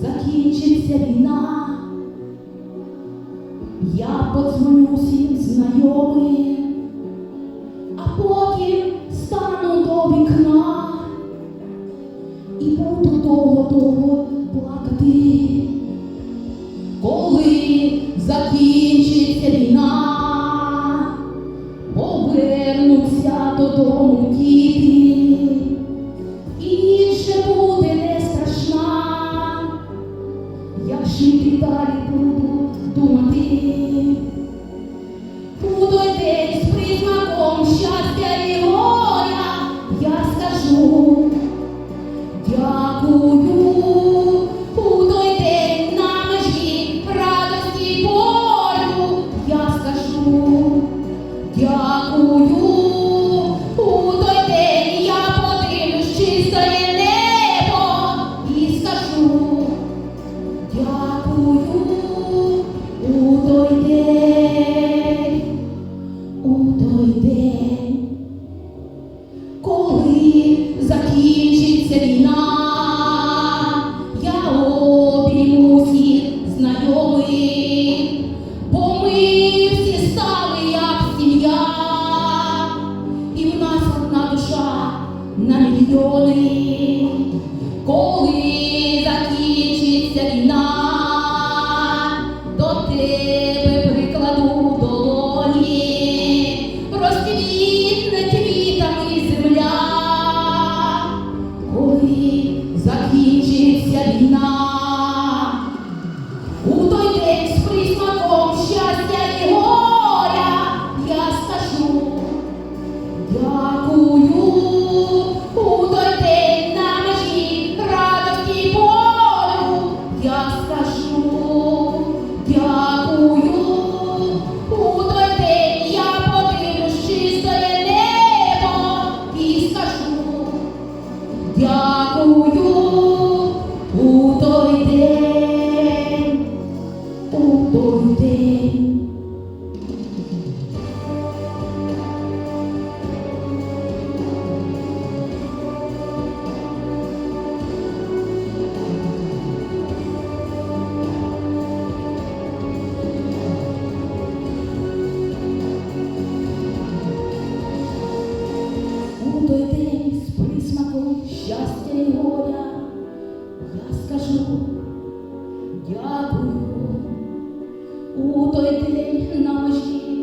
закінчиться війна, я подзвоню всім знайомим, а потім стану до вікна і буду довго-довго плакати. той день, коли закінчиться війна, я обійму всіх знайомих, бо ми всі стали, як сім'я, і в нас одна душа на коли багато щастя і горя, я скажу дякую у той день на межі.